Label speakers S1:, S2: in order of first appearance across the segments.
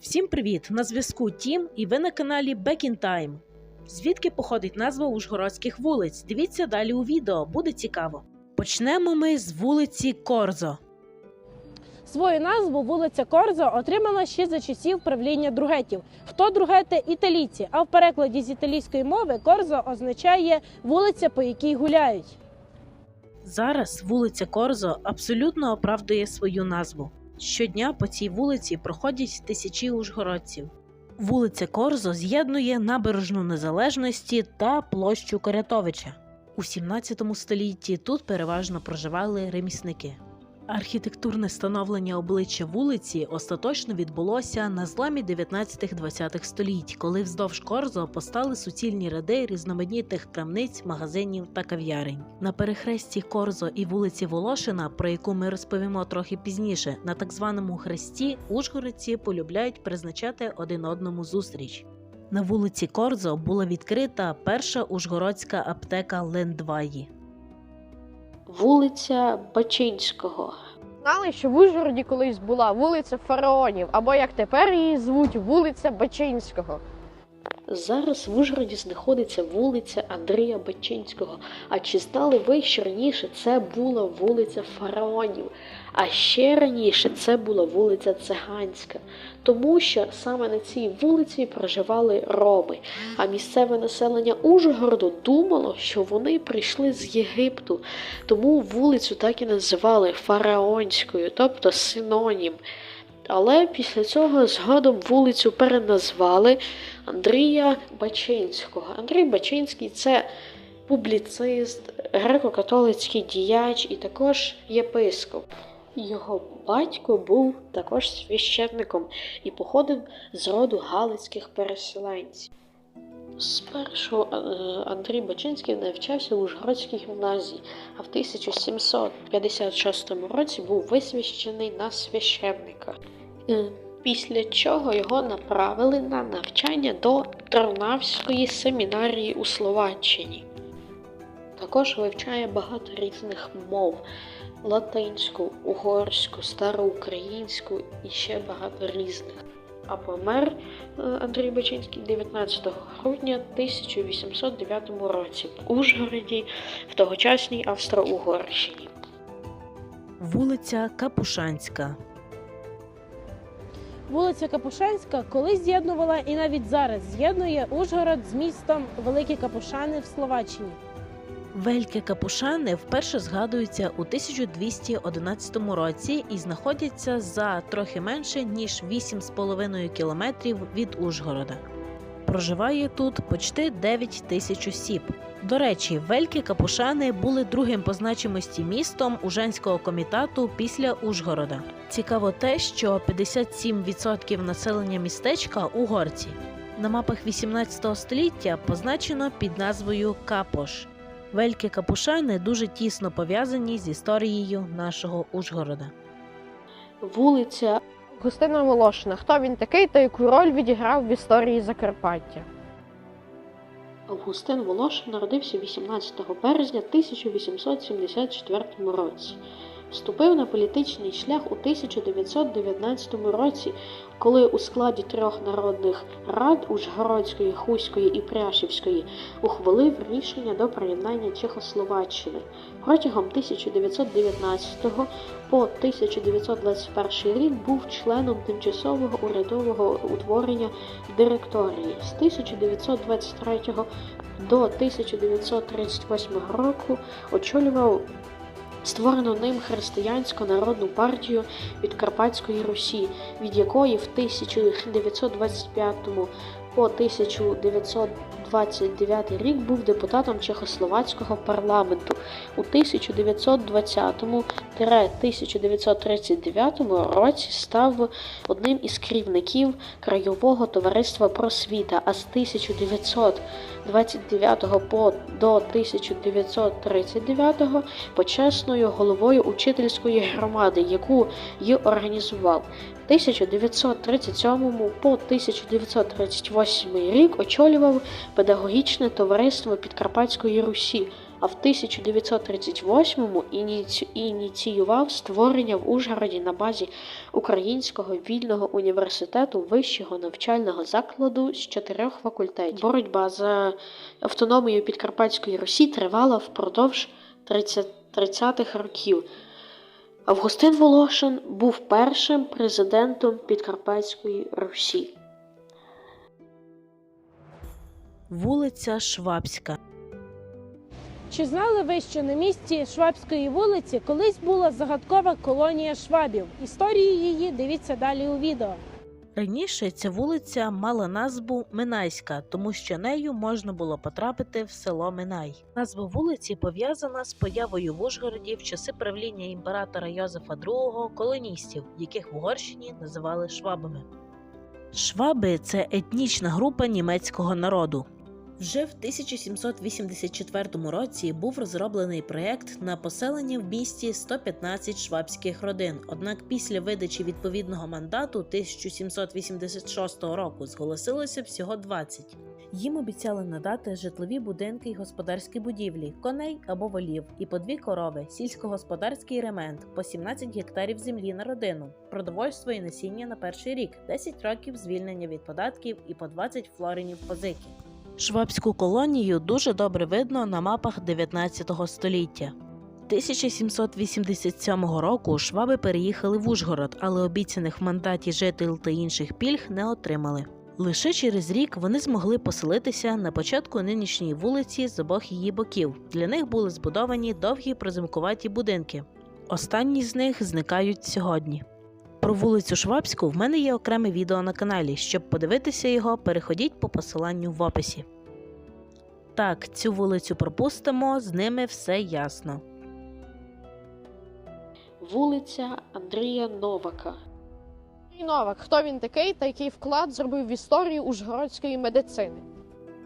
S1: Всім привіт! На зв'язку Тім і ви на каналі Back in Time. Звідки походить назва ужгородських вулиць? Дивіться далі у відео, буде цікаво. Почнемо ми з вулиці Корзо.
S2: Свою назву вулиця Корзо отримала ще за часів правління другетів. Хто другети італійці? А в перекладі з італійської мови Корзо означає вулиця, по якій гуляють.
S1: Зараз вулиця Корзо абсолютно оправдує свою назву. Щодня по цій вулиці проходять тисячі ужгородців. Вулиця Корзо з'єднує набережну незалежності та площу Корятовича. У 17 столітті тут переважно проживали ремісники. Архітектурне становлення обличчя вулиці остаточно відбулося на зламі 19-20 століть, коли вздовж Корзо постали суцільні ряди різноманітних крамниць, магазинів та кав'ярень. На перехресті Корзо і вулиці Волошина, про яку ми розповімо трохи пізніше, на так званому хресті ужгородці полюбляють призначати один одному зустріч. На вулиці Корзо була відкрита перша ужгородська аптека Лендваї.
S3: Вулиця Бачинського.
S2: Знали, що в Ужгороді колись була вулиця Фараонів, або як тепер її звуть вулиця Бачинського.
S3: Зараз в Ужгороді знаходиться вулиця Андрія Бачинського. А чи знали ви, що раніше це була вулиця Фараонів, а ще раніше це була вулиця Циганська, тому що саме на цій вулиці проживали роми. А місцеве населення Ужгороду думало, що вони прийшли з Єгипту, тому вулицю так і називали фараонською, тобто синонім. Але після цього згодом вулицю переназвали Андрія Бачинського. Андрій Бачинський це публіцист, греко-католицький діяч і також єпископ. Його батько був також священником і походив з роду галицьких переселенців. Спершу е, Андрій Бачинський навчався в Ужгородській гімназії, а в 1756 році був висвящений на священника. Е, Після чого його направили на навчання до Трнавської семінарії у Словаччині. Також вивчає багато різних мов: латинську, угорську, староукраїнську і ще багато різних. А помер е, Андрій Бачинський 19 грудня 1809 році в Ужгороді в тогочасній Австро-Угорщині.
S1: Вулиця Капушанська.
S2: Вулиця Капушанська колись з'єднувала і навіть зараз з'єднує Ужгород з містом Великі Капушани в Словаччині.
S1: Вельки Капушани вперше згадуються у 1211 році і знаходяться за трохи менше ніж 8,5 кілометрів від Ужгорода. Проживає тут почти 9 тисяч осіб. До речі, Вельки Капушани були другим по значимості містом Уженського комітату після Ужгорода. Цікаво те, що 57% населення містечка угорці. На мапах 18 століття позначено під назвою Капош. Вельки Капушани дуже тісно пов'язані з історією нашого Ужгорода.
S3: Вулиця
S2: Густина Волошина. Хто він такий та яку роль відіграв в історії Закарпаття?
S3: Августин Волошин народився 18 березня 1874 році. Вступив на політичний шлях у 1919 році, коли у складі трьох народних рад Ужгородської, Хуської і Пряшівської ухвалив рішення до приєднання Чехословаччини. Протягом 1919 по 1921 рік був членом тимчасового урядового утворення директорії. З 1923 до 1938 року очолював створену ним християнську народну партію від Карпатської Русі, від якої в 1925 по 1929 рік був депутатом Чехословацького парламенту. У 1920-1939 році став одним із керівників Краєвого товариства просвіта, а з 1929 по до 1939 почесною головою учительської громади, яку й організував. 1937 по 1938 рік очолював педагогічне товариство Підкарпатської Русі. а в 1938-му ініціював створення в Ужгороді на базі Українського вільного університету вищого навчального закладу з чотирьох факультетів. Боротьба за автономію Підкарпатської Русі тривала впродовж 30-х років. Августин Волошин був першим президентом Підкарпатської Русі.
S1: Вулиця Швабська.
S2: Чи знали ви, що на місці Швабської вулиці колись була загадкова колонія швабів? Історію її дивіться далі у відео.
S1: Раніше ця вулиця мала назву Минайська, тому що нею можна було потрапити в село Минай. Назва вулиці пов'язана з появою в Ужгороді в часи правління імператора Йозефа II колоністів, яких в Угорщині називали швабами. Шваби це етнічна група німецького народу. Вже в 1784 році був розроблений проєкт на поселення в місті 115 швабських родин. Однак після видачі відповідного мандату 1786 року зголосилося всього 20. Їм обіцяли надати житлові будинки й господарські будівлі, коней або волів, і по дві корови, сільськогосподарський ремент, по 17 гектарів землі на родину, продовольство і насіння на перший рік, 10 років звільнення від податків і по 20 флоринів позики. Швабську колонію дуже добре видно на мапах 19 століття. 1787 року шваби переїхали в Ужгород, але обіцяних в мандаті жител та інших пільг не отримали. Лише через рік вони змогли поселитися на початку нинішньої вулиці з обох її боків. Для них були збудовані довгі приземкуваті будинки. Останні з них зникають сьогодні. Про вулицю Швабську в мене є окреме відео на каналі. Щоб подивитися його, переходіть по посиланню в описі. Так, цю вулицю пропустимо, з ними все ясно.
S3: Вулиця Андрія Новака.
S2: Андрій Новак, хто він такий та який вклад зробив в історію ужгородської медицини?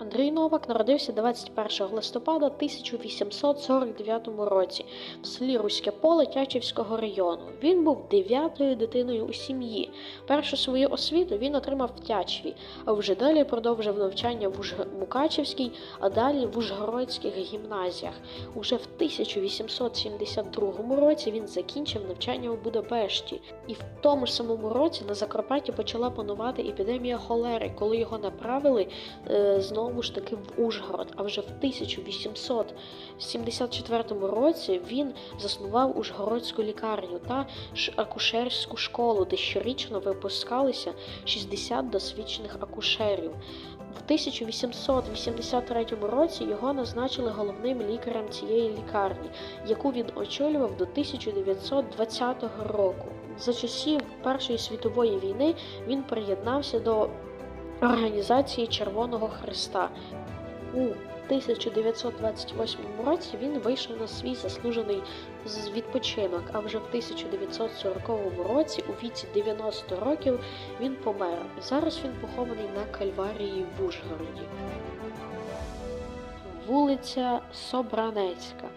S3: Андрій Новак народився 21 листопада 1849 році в селі Руське Поле Тячівського району. Він був дев'ятою дитиною у сім'ї. Першу свою освіту він отримав в Тячеві, а вже далі продовжив навчання в Ужг... Мукачівській, а далі в Ужгородських гімназіях. Уже в 1872 році він закінчив навчання у Будапешті, і в тому ж самому році на Закарпатті почала панувати епідемія холери, коли його направили е, знову ж таки в Ужгород. А вже в 1874 році він заснував Ужгородську лікарню та акушерську школу, де щорічно випускалися 60 досвідчених акушерів. В 1883 році його назначили головним лікарем цієї лікарні, яку він очолював до 1920 року. За часів Першої світової війни він приєднався до Організації Червоного Христа. У 1928 році він вийшов на свій заслужений відпочинок, а вже в 1940 році, у віці 90 років, він помер. Зараз він похований на Кальварії в Ужгороді. Вулиця Собранецька.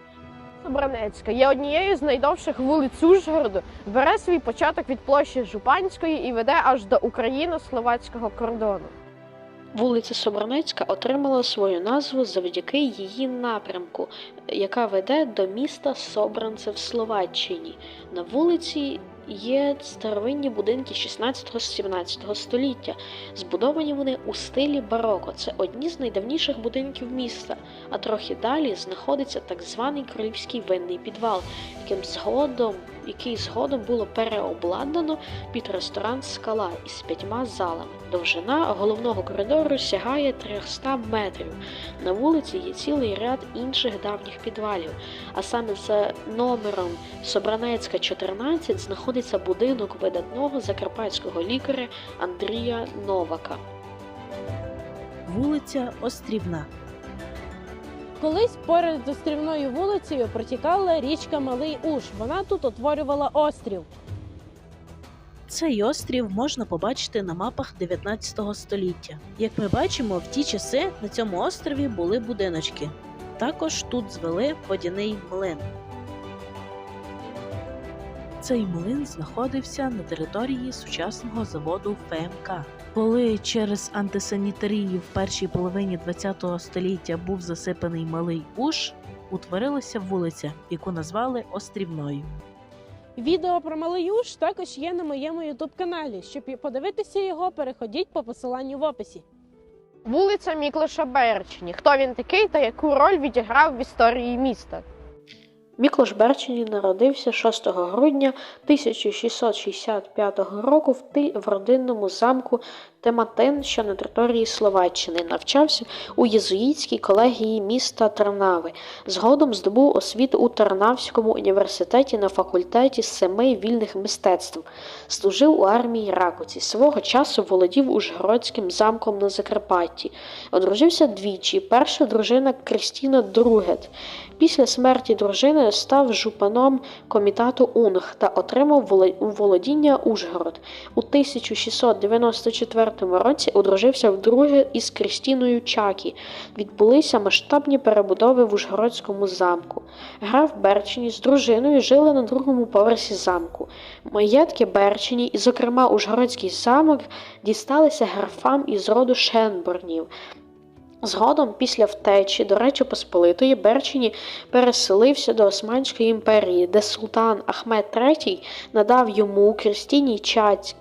S2: Бранецька є однією з найдовших вулиць Ужгороду. Бере свій початок від площі Жупанської і веде аж до україно-словацького кордону.
S3: Вулиця Собранецька отримала свою назву завдяки її напрямку, яка веде до міста Собранце в Словаччині. На вулиці є старовинні будинки 16-17 століття. Збудовані вони у стилі бароко. Це одні з найдавніших будинків міста. А трохи далі знаходиться так званий королівський винний підвал, яким згодом, який згодом було переобладнано під ресторан Скала із п'ятьма залами. Довжина головного коридору сягає 300 метрів. На вулиці є цілий ряд інших давніх підвалів, а саме за номером Собранецька 14 знаходиться будинок видатного закарпатського лікаря Андрія Новака.
S1: Вулиця Острівна.
S2: Колись поряд з острівною вулицею протікала річка Малий Уж. Вона тут утворювала острів.
S1: Цей острів можна побачити на мапах 19 століття. Як ми бачимо, в ті часи на цьому острові були будиночки. Також тут звели водяний млин. Цей млин знаходився на території сучасного заводу ФМК. Коли через антисанітарію в першій половині ХХ століття був засипаний малий уш, утворилася вулиця, яку назвали Острівною.
S2: Відео про Малаюш також є на моєму ютуб каналі. Щоб подивитися його, переходіть по посиланню в описі.
S4: Вулиця Міклоша Берчині. Хто він такий та яку роль відіграв в історії міста?
S3: Міклош Берчині народився 6 грудня 1665 року в, родинному замку Тематин, що на території Словаччини, навчався у єзуїтській колегії міста Тернави. Згодом здобув освіту у Тернавському університеті на факультеті семи вільних мистецтв. Служив у армії Ракоці. Свого часу володів Ужгородським замком на Закарпатті. Одружився двічі. Перша дружина Крістіна Другет. Після смерті дружини став жупаном комітету Унг та отримав володіння Ужгород. У 1694 році одружився вдруге із Крістіною Чакі. Відбулися масштабні перебудови в Ужгородському замку. Граф Берчині з дружиною жили на другому поверсі замку. Маєтки Берчині, і, зокрема, Ужгородський замок, дісталися графам із роду Шенборнів. Згодом, після втечі до Речі Посполитої, Берчині переселився до Османської імперії, де султан Ахмед III надав йому Крістіні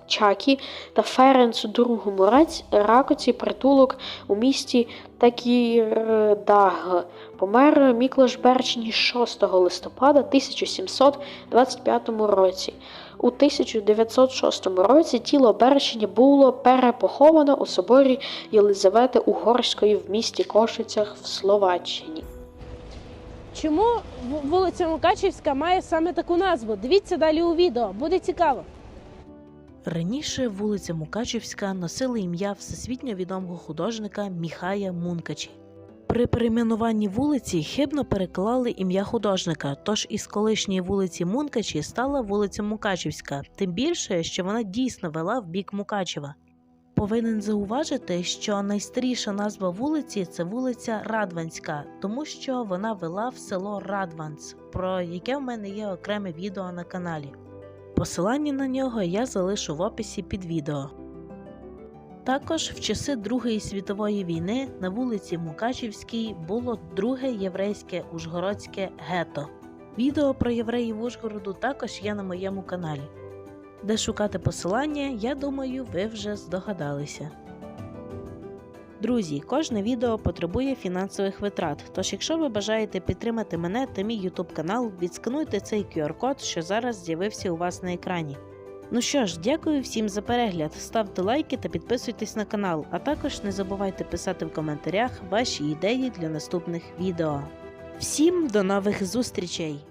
S3: Чакі та Ференцу II Ракоці притулок у місті Такірдаг. Помер Міклош Берчині 6 листопада 1725 році. У 1906 році тіло Берчині було перепоховано у соборі Єлизавети Угорської в місті Кошицях в Словаччині.
S2: Чому вулиця Мукачівська має саме таку назву? Дивіться далі у відео, буде цікаво.
S1: Раніше вулиця Мукачівська носила ім'я всесвітньо відомого художника Міхая Мункачі. При перейменуванні вулиці хибно переклали ім'я художника, тож із колишньої вулиці Мункачі стала вулиця Мукачівська, тим більше, що вона дійсно вела в бік Мукачева. Повинен зауважити, що найстаріша назва вулиці це вулиця Радванська, тому що вона вела в село Радванц, про яке в мене є окреме відео на каналі. Посилання на нього я залишу в описі під відео. Також в часи Другої світової війни на вулиці Мукачівській було друге єврейське Ужгородське гетто. Відео про євреїв Ужгороду також є на моєму каналі. Де шукати посилання, я думаю, ви вже здогадалися. Друзі, кожне відео потребує фінансових витрат. Тож, якщо ви бажаєте підтримати мене та мій YouTube канал, відскануйте цей QR-код, що зараз з'явився у вас на екрані. Ну що ж, дякую всім за перегляд. Ставте лайки та підписуйтесь на канал, а також не забувайте писати в коментарях ваші ідеї для наступних відео. Всім до нових зустрічей!